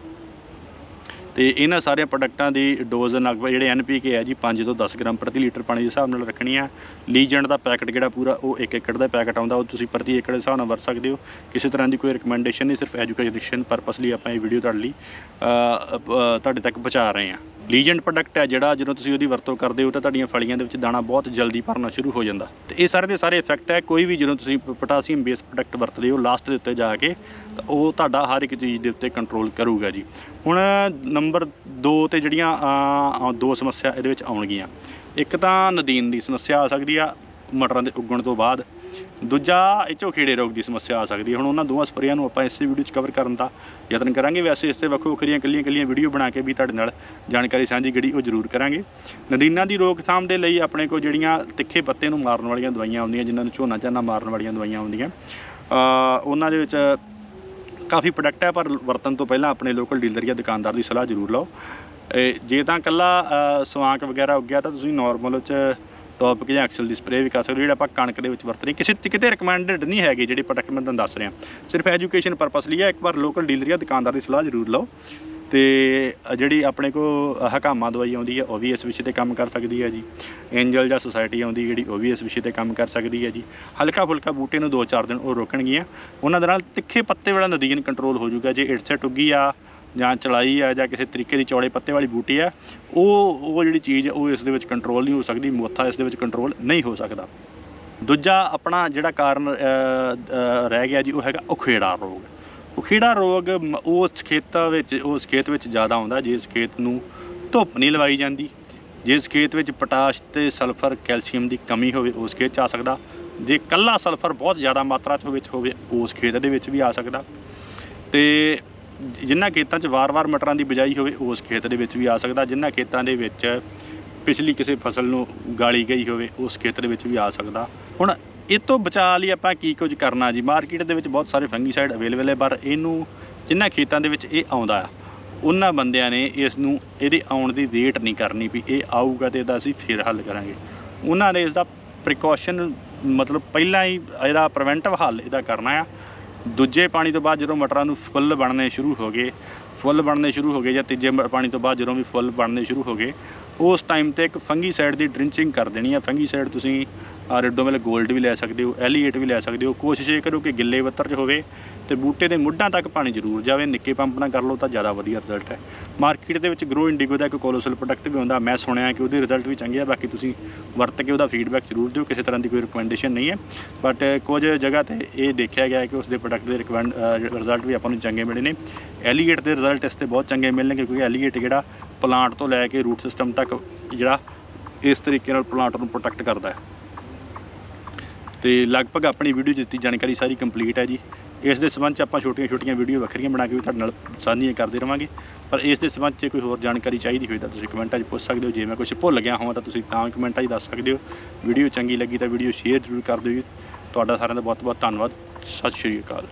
ਤੇ ਇਹਨਾਂ ਸਾਰਿਆਂ ਪ੍ਰੋਡਕਟਾਂ ਦੀ ਡੋਜ਼ ਲਗਭਗ ਜਿਹੜੇ ਐਨਪੀਕੇ ਹੈ ਜੀ 5 ਤੋਂ 10 ਗ੍ਰਾਮ ਪ੍ਰਤੀ ਲੀਟਰ ਪਾਣੀ ਦੇ ਹਿਸਾਬ ਨਾਲ ਰੱਖਣੀ ਆ। ਲੀਜੈਂਡ ਦਾ ਪੈਕਟ ਜਿਹੜਾ ਪੂਰਾ, ਉਹ 1 ਏਕੜ ਦਾ ਪੈਕਟ ਆਉਂਦਾ, ਉਹ ਤੁਸੀਂ ਪ੍ਰਤੀ ਏਕੜ ਦੇ ਹਿਸਾਬ ਨਾਲ ਵਰਤ ਸਕਦੇ ਹੋ। ਕਿਸੇ ਤਰ੍ਹਾਂ ਦੀ ਕੋਈ ਰਿਕਮੈਂਡੇਸ਼ਨ ਨਹੀਂ, ਸਿਰਫ ਐਜੂਕੇਸ਼ਨ ਪਰਪਸ ਲਈ ਆਪਾਂ ਇਹ ਵੀਡੀਓ ਤੁਹਾਡੇ ਲਈ ਤੁਹਾਡੇ ਤੱਕ ਪਹੁੰਚਾ ਰਹੇ ਹਾਂ। ਲੀਜੈਂਡ ਪ੍ਰੋਡਕਟ ਹੈ ਜਿਹੜਾ, ਜਦੋਂ ਤੁਸੀਂ ਉਹਦੀ ਵਰਤੋਂ ਕਰਦੇ ਹੋ ਤਾਂ ਤੁਹਾਡੀਆਂ ਫਲੀਆਂ ਦੇ ਵਿੱਚ ਦਾਣਾ ਬਹੁਤ ਜਲਦੀ ਭਰਨਾ ਸ਼ੁਰੂ ਹੋ ਜਾਂਦਾ। ਤੇ ਇਹ ਸਾਰੇ ਦੇ ਸਾਰੇ ਇਫੈਕਟ ਹੈ, ਕੋਈ ਵੀ ਜਦੋਂ ਤੁਸੀਂ ਪੋਟਾਸੀਅਮ ਬੇਸ ਪ੍ਰੋਡਕਟ ਵਰਤਦੇ ਹੋ ਲਾਸਟ ਦੇ ਉੱਤੇ ਜਾ ਕੇ ਉਹ ਤੁਹਾਡਾ ਹਰ ਇੱਕ ਚੀਜ਼ ਦੇ ਉੱਤੇ ਕੰਟਰੋਲ ਕਰੂਗਾ ਜੀ। ਹੁਣ ਨੰਬਰ 2 ਤੇ ਜਿਹੜੀਆਂ ਦੋ ਸਮੱਸਿਆ ਇਹਦੇ ਵਿੱਚ ਆਉਣਗੀਆਂ। ਇੱਕ ਤਾਂ ਨਦੀਨ ਦੀ ਸਮੱਸਿਆ ਆ ਸਕਦੀ ਆ ਮਟਰਾਂ ਦੇ ਉੱਗਣ ਤੋਂ ਬਾਅਦ। ਦੂਜਾ ਇਹ 'ਚੋਂ ਕੀੜੇ ਰੋਗ ਦੀ ਸਮੱਸਿਆ ਆ ਸਕਦੀ ਹੈ ਹੁਣ ਉਹਨਾਂ ਦੋਵਾਂ ਸਪਰੇਆਂ ਨੂੰ ਆਪਾਂ ਇਸੇ ਵੀਡੀਓ 'ਚ ਕਵਰ ਕਰਨ ਦਾ ਯਤਨ ਕਰਾਂਗੇ। ਵੈਸੇ ਇਸ ਤੇ ਵੱਖੋ ਵੱਖਰੀਆਂ ਕੱਲੀਆਂ ਕੱਲੀਆਂ ਵੀਡੀਓ ਬਣਾ ਕੇ ਵੀ ਤੁਹਾਡੇ ਨਾਲ ਜਾਣਕਾਰੀ ਸਾਂਝੀ ਜਿਹੜੀ ਉਹ ਜ਼ਰੂਰ ਕਰਾਂਗੇ। ਨਦੀਨਾਂ ਦੀ ਰੋਕਥਾਮ ਦੇ ਲਈ ਆਪਣੇ ਕੋਲ ਜਿਹੜੀਆਂ ਤਿੱਖੇ ਪੱਤੇ ਨੂੰ ਮਾਰਨ ਵਾਲੀਆਂ ਦਵਾਈਆਂ ਆਉਂਦੀਆਂ, ਜਿਨ੍ਹਾਂ ਨੂੰ ਝੋਨਾ ਝਾਨਾ ਮਾਰਨ ਵਾਲੀਆਂ ਦਵਾਈਆਂ ਆਉਂਦੀਆਂ। ਉਹਨਾਂ ਦੇ ਵਿੱਚ ਕਾਫੀ ਪ੍ਰੋਡਕਟ ਹੈ, ਪਰ ਵਰਤਣ ਤੋਂ ਪਹਿਲਾਂ ਆਪਣੇ ਲੋਕਲ ਡੀਲਰ ਜਾਂ ਦੁਕਾਨਦਾਰ ਦੀ ਸਲਾਹ ਜ਼ਰੂਰ ਲਓ। ਜੇ ਤਾਂ ਕੱਲਾ ਸਵਾਂਕ ਵਗੈਰਾ ਉੱਗਿਆ ਤਾਂ ਤੁਸੀਂ ਨਾਰਮਲ ਚ ਟੌਪਿਕ ਜਾਂ ਐਕਸਲ ਦੀ ਸਪਰੇਅ ਵੀ ਕਰ ਸਕਦੇ ਹੋ, ਜਿਹੜਾ ਆਪਾਂ ਕਣਕ ਦੇ ਵਿੱਚ ਵਰਤ ਰਹੇ। ਕਿਸੇ ਕਿਤੇ ਰਿਕਮੈਂਡਡ ਨਹੀਂ ਹੈਗੇ ਜਿਹੜੇ ਪ੍ਰੋਡਕਟ ਮੈਂ ਤੁਹਾਨੂੰ ਦੱਸ ਰਿਹਾ। ਸਿਰਫ ਐਜੂਕੇਸ਼ਨ ਪਰਪਸ ਲਈ ਹੈ, ਇੱਕ ਵਾਰ ਲੋਕਲ ਡੀਲਰ ਜਾਂ ਦੁਕਾਨਦਾਰ ਦੀ ਸਲਾਹ ਜ਼ਰੂਰ ਲਓ। ਤੇ ਜਿਹੜੀ ਆਪਣੇ ਕੋ ਹਕਾਮਾ ਦਵਾਈ ਆਉਂਦੀ ਹੈ ਉਹ ਵੀ ਇਸ ਵਿਸ਼ੇ ਤੇ ਕੰਮ ਕਰ ਸਕਦੀ ਹੈ ਜੀ। ਐਂਜਲ ਜਾਂ ਸੁਸਾਇਟੀ ਆਉਂਦੀ ਜਿਹੜੀ ਉਹ ਵੀ ਇਸ ਵਿਸ਼ੇ ਤੇ ਕੰਮ ਕਰ ਸਕਦੀ ਹੈ ਜੀ। ਹਲਕਾ ਫੁਲਕਾ ਬੂਟੇ ਨੂੰ 2-4 ਦਿਨ ਉਹ ਰੋਕਣਗੀਆਂ। ਉਹਨਾਂ ਦੇ ਨਾਲ ਤਿੱਖੇ ਪੱਤੇ ਵਾਲਾ ਨਦੀਨ ਕੰਟਰੋਲ ਹੋ ਜਾਊਗਾ। ਜੇ ਇਟਸੈਟ ਟੁੱਗੀ ਆ ਜਾਂ ਚਲਾਈ ਆ ਜਾਂ ਕਿਸੇ ਤਰੀਕੇ ਦੀ ਚੌੜੇ ਪੱਤੇ ਵਾਲੀ ਬੂਟੀ ਆ ਉਹ ਉਹ ਜਿਹੜੀ ਚੀਜ਼ ਹੈ, ਉਹ ਇਸ ਦੇ ਵਿੱਚ ਕੰਟਰੋਲ ਨਹੀਂ ਹੋ ਸਕਦੀ। ਮੋਥਾ ਇਸ ਦੇ ਵਿੱਚ ਕੰਟਰੋਲ ਨਹੀਂ ਹੋ ਸਕਦਾ। ਦੂਜਾ ਆਪਣਾ ਜਿਹੜਾ ਕਾਰਨ ਰਹਿ ਗਿਆ ਜੀ ਉਹ ਹੈਗਾ ਉਖੇੜਾ ਰੋਗ। ਉਹ ਖੇੜਾ ਰੋਗ ਮ- ਉਸ ਖੇਤਾਂ ਵਿੱਚ, ਉਸ ਖੇਤ ਵਿੱਚ ਜ਼ਿਆਦਾ ਆਉਂਦਾ, ਜਿਸ ਖੇਤ ਨੂੰ ਧੁੱਪ ਨਹੀਂ ਲਵਾਈ ਜਾਂਦੀ। ਜਿਸ ਖੇਤ ਵਿੱਚ ਪੋਟਾਸ਼ ਤੇ ਸਲਫਰ ਕੈਲਸ਼ੀਅਮ ਦੀ ਕਮੀ ਹੋਵੇ, ਉਸ ਖੇਤ 'ਚ ਆ ਸਕਦਾ। ਜੇ ਕੱਲਾ ਸਲਫਰ ਬਹੁਤ ਜ਼ਿਆਦਾ ਮਾਤਰਾ 'ਚ ਵਿੱਚ ਹੋਵੇ, ਉਸ ਖੇਤ ਦੇ ਵਿੱਚ ਵੀ ਆ ਸਕਦਾ। ਤੇ ਜਿ- ਜਿਨ੍ਹਾਂ ਖੇਤਾਂ 'ਚ ਵਾਰ-ਵਾਰ ਮਟਰਾਂ ਦੀ ਬਿਜਾਈ ਹੋਵੇ, ਉਸ ਖੇਤ ਦੇ ਵਿੱਚ ਵੀ ਆ ਸਕਦਾ। ਜਿਨ੍ਹਾਂ ਖੇਤਾਂ ਦੇ ਵਿੱਚ ਪਿਛਲੀ ਕਿਸੇ ਫਸਲ ਨੂੰ ਗਾਲੀ ਗਈ ਹੋਵੇ, ਉਸ ਖੇਤ ਦੇ ਵਿੱਚ ਵੀ ਆ ਸਕਦਾ। ਹੁਣ ਇਹ ਤੋਂ ਬਚਾਅ ਲਈ ਆਪਾਂ ਕੀ ਕੁਝ ਕਰਨਾ ਜੀ? ਮਾਰਕੀਟ ਦੇ ਵਿੱਚ ਬਹੁਤ ਸਾਰੇ ਫੰਗੀਸਾਈਡ ਅਵੇਲੇਬਲ ਹੈ, ਪਰ ਇਹਨੂੰ ਜਿਨ੍ਹਾਂ ਖੇਤਾਂ ਦੇ ਵਿੱਚ ਇਹ ਆਉਂਦਾ ਆ ਉਹਨਾਂ ਬੰਦਿਆਂ ਨੇ ਇਸ ਨੂੰ ਇਹਦੇ ਆਉਣ ਦੀ ਵੇਟ ਨਹੀਂ ਕਰਨੀ ਵੀ ਇਹ ਆਊਗਾ ਤੇ ਇਹਦਾ ਅਸੀਂ ਫਿਰ ਹੱਲ ਕਰਾਂਗੇ। ਉਹਨਾਂ ਨੇ ਇਸ ਦਾ ਪ੍ਰੀਕਾਸ਼ਨ ਮਤਲਬ ਪਹਿਲਾਂ ਹੀ ਇਹਦਾ ਪ੍ਰੀਵੈਂਟਿਵ ਹੱਲ ਇਹਦਾ ਕਰਨਾ ਆ। ਦੂਜੇ ਪਾਣੀ ਤੋਂ ਬਾਅਦ ਜਦੋਂ ਮਟਰਾਂ ਨੂੰ ਫੁੱਲ ਬਣਨੇ ਸ਼ੁਰੂ ਹੋ ਗਏ, ਫੁੱਲ ਬਣਨੇ ਸ਼ੁਰੂ ਹੋ ਗਏ ਜਾਂ ਤੀਜੇ ਪਾਣੀ ਤੋਂ ਬਾਅਦ ਜਦੋਂ ਵੀ ਫੁੱਲ ਬਣਨੇ ਸ਼ੁਰੂ ਹੋ ਗਏ, ਉਸ ਟਾਈਮ ਤੇ ਇੱਕ ਫੰਗੀਸਾਈਡ ਦੀ ਡ੍ਰਿੰਚਿੰਗ ਕਰ ਦੇਣੀ ਆ। ਫੰਗੀਸਾਈਡ ਤੁਸੀਂ ਰੈਡੋਮਿਲ 골ਡ ਵੀ ਲੈ ਸਕਦੇ ਹੋ ਐਲੀਏਟ ਵੀ ਲੈ ਸਕਦੇ ਹੋ। ਕੋਸ਼ਿਸ਼ ਇਹ ਕਰੋ ਕਿ ਗਿੱਲੇ ਬੱਤਰ 'ਚ ਹੋਵੇ ਤੇ ਬੂਟੇ ਦੇ ਮੁੱਢਾਂ ਤੱਕ ਪਾਣੀ ਜ਼ਰੂਰ ਜਾਵੇ, ਨਿੱਕੇ ਪੰਪ ਨਾਲ ਕਰ ਲਓ ਤਾਂ ਜ਼ਿਆਦਾ ਵਧੀਆ ਰਿਜ਼ਲਟ ਹੈ। ਮਾਰਕੀਟ ਦੇ ਵਿੱਚ ਗਰੋ ਇੰਡੀਗੋ ਦਾ ਇੱਕ ਕੋਲੋਸਲ ਪ੍ਰੋਡਕਟ ਵੀ ਆਉਂਦਾ, ਮੈਂ ਸੁਣਿਆ ਕਿ ਉਹਦੇ ਰਿਜ਼ਲਟ ਵੀ ਚੰਗੇ ਆ, ਬਾਕੀ ਤੁਸੀਂ ਵਰਤ ਕੇ ਉਹਦਾ ਫੀਡਬੈਕ ਜ਼ਰੂਰ ਦਿਓ, ਕਿਸੇ ਤਰ੍ਹਾਂ ਦੀ ਕੋਈ ਰਿਕਮੈਂਡੇਸ਼ਨ ਨਹੀਂ ਹੈ। ਬਟ ਕੁਝ ਜਗ੍ਹਾ ਤੇ ਇਹ ਦੇਖਿਆ ਗਿਆ ਕਿ ਉਸ ਦੇ ਪ੍ਰੋਡਕਟ ਦੇ ਰਿਕਮੈਂਡ ਰਿਜ਼ਲਟ ਵੀ ਆਪਾਂ ਨੂੰ ਚੰਗੇ ਮਿਲੇ ਨੇ। ਐਲੀਗੇਟ ਦੇ ਰਿਜ਼ਲਟ ਇਸ ਤੇ ਬਹੁਤ ਚੰਗੇ ਮਿਲਣਗੇ ਕਿਉਂਕਿ ਐਲੀਗੇਟ ਜਿਹੜਾ ਪਲਾਂਟ ਤੋਂ ਲੈ ਕੇ ਰੂਟ ਸਿਸਟਮ ਤੱਕ ਜਿਹੜਾ ਇਸ ਤਰੀਕੇ ਨਾਲ ਪਲਾਂਟ ਨੂੰ ਪ੍ਰੋਟੈਕਟ ਕਰਦਾ ਹੈ। ਤੇ ਲਗਭਗ ਆਪਣੀ ਵੀਡੀਓ 'ਚ ਦਿੱਤੀ ਜਾਣਕਾਰੀ ਸਾਰੀ ਕੰਪਲੀਟ ਹੈ ਜੀ। ਇਸ ਦੇ ਸੰਬੰਧ 'ਚ ਆਪਾਂ ਛੋਟੀਆਂ-ਛੋਟੀਆਂ ਵੀਡੀਓ ਵੱਖਰੀਆਂ ਬਣਾ ਕੇ ਵੀ ਤੁਹਾਡੇ ਨਾਲ ਸਾਂਝੀਆਂ ਕਰਦੇ ਰਵਾਂਗੇ। ਪਰ ਇਸ ਦੇ ਸੰਬੰਧ 'ਚ ਕੋਈ ਹੋਰ ਜਾਣਕਾਰੀ ਚਾਹੀਦੀ ਹੋਵੇ ਤਾਂ ਤੁਸੀਂ ਕਮੈਂਟਾਂ 'ਚ ਪੁੱਛ ਸਕਦੇ ਹੋ। ਜੇ ਮੈਂ ਕੁਝ ਭੁੱਲ ਗਿਆ ਹੋਵਾਂ ਤਾਂ ਤੁਸੀਂ ਤਾਂ ਕਮੈਂਟਾਂ 'ਚ ਦੱਸ ਸਕਦੇ ਹੋ। ਵੀਡੀਓ ਚੰਗੀ ਲੱਗੀ ਤਾਂ ਵੀਡੀਓ ਸ਼ੇਅਰ ਜ਼ਰੂਰ ਕਰ ਦਿਓ ਜੀ। ਤੁਹਾਡਾ ਸਾਰਿਆਂ ਦਾ ਬਹੁਤ-ਬਹੁਤ ਧੰਨਵਾਦ। ਸਤਿ ਸ਼੍ਰੀ ਅਕਾਲ।